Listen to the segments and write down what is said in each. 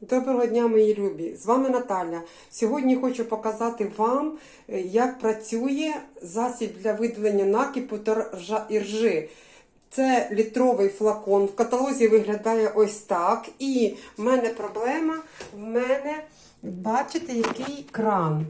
Доброго дня, мої любі! З вами Наталя. Сьогодні хочу показати вам, е, як працює засіб для видалення накипу та іржи. Це літровий флакон. В каталозі виглядає ось так. І в мене проблема. В мене, бачите, який кран.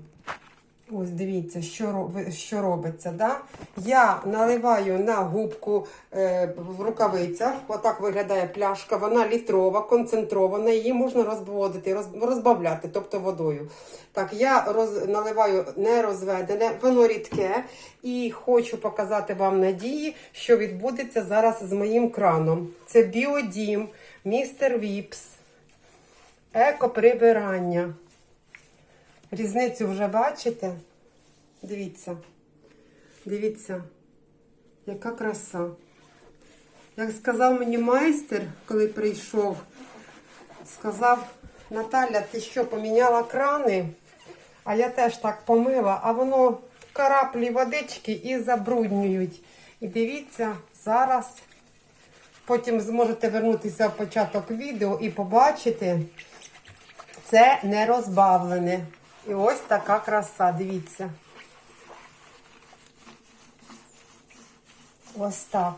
Ось дивіться, що, що робиться. Да? Я наливаю на губку е, в рукавицях. Отак виглядає пляшка. Вона літрова, концентрована. Її можна розводити, роз, розбавляти, тобто водою. Так, я роз, наливаю не розведене, воно рідке. І хочу показати вам надії, що відбудеться зараз з моїм краном. Це біодім, містер Віпс, екоприбирання. Різницю вже бачите? Дивіться. Дивіться, яка краса. Як сказав мені майстер, коли прийшов, сказав, Наталя, ти що, поміняла крани? А я теж так помила, а воно караплі водички і забруднюють. І дивіться, зараз потім зможете вернутися в початок відео і побачити, це не розбавлене. І ось така краса, дивіться. Ось так.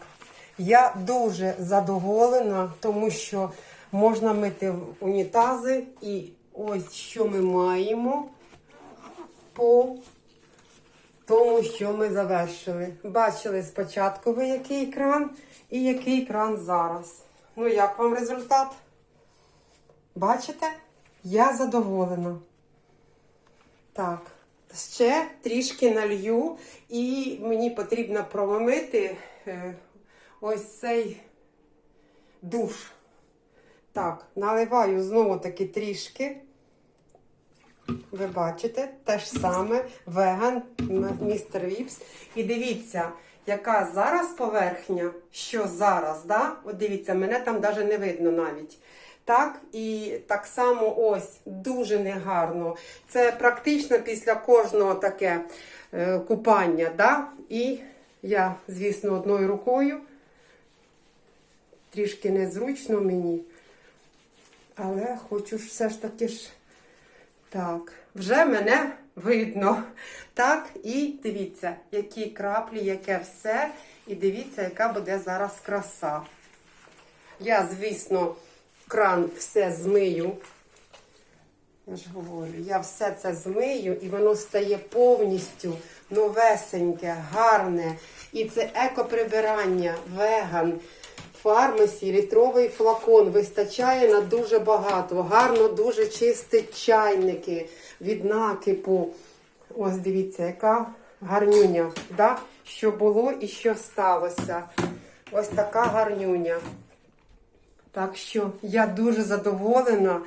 Я дуже задоволена, тому що можна мити унітази. І ось що ми маємо по тому, що ми завершили. Бачили спочатку ви який кран і який кран зараз. Ну, як вам результат? Бачите? Я задоволена. Так, ще трішки налью, і мені потрібно промити е, ось цей душ. Так, наливаю знову таки трішки. Ви бачите, те ж саме веган, містер Віпс. І дивіться, яка зараз поверхня, що зараз, да? От дивіться, мене там навіть не видно навіть. Так, і так само ось дуже негарно. Це практично після кожного таке е, купання. Да? І я, звісно, одною рукою. Трішки незручно мені. Але хочу ж все ж таки ж. Так, вже мене видно. Так, і дивіться, які краплі, яке все. І дивіться, яка буде зараз краса. Я, звісно, кран все змию. Я ж говорю, я все це змию, і воно стає повністю новесеньке, гарне. І це екоприбирання, веган, фармасі, літровий флакон вистачає на дуже багато. Гарно, дуже чистить чайники від накипу. Ось дивіться, яка гарнюня, да? що було і що сталося. Ось така гарнюня. Так що я дуже задоволена.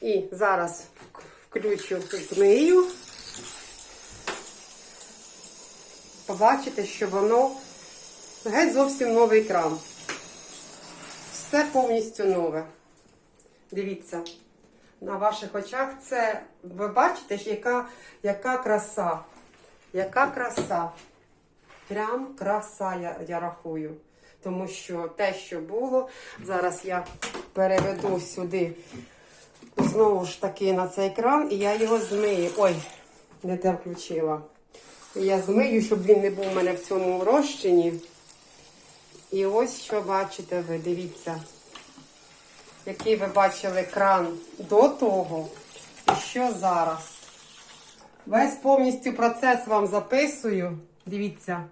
І зараз вк- включу змию. Побачите, що воно геть зовсім новий кран. Все повністю нове. Дивіться, на ваших очах це, ви бачите, яка, яка краса. Яка краса. Прям краса, я, я рахую. Тому що те, що було, зараз я переведу сюди знову ж таки на цей кран, і я його змию. Ой, не те включила. Я змию, щоб він не був у мене в цьому розчині. І ось що бачите ви, дивіться, який ви бачили кран до того, і що зараз. Весь повністю процес вам записую. Дивіться,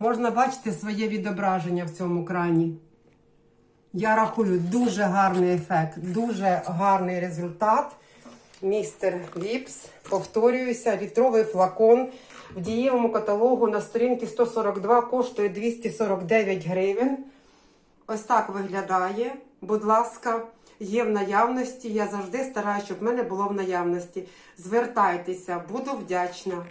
можна бачити своє відображення в цьому крані. Я рахую, дуже гарний ефект, дуже гарний результат. Містер Віпс, повторююся, літровий флакон в дієвому каталогу на сторінці 142 коштує 249 гривень. Ось так виглядає. Будь ласка, є в наявності. Я завжди стараюся, щоб в мене було в наявності. Звертайтеся, буду вдячна.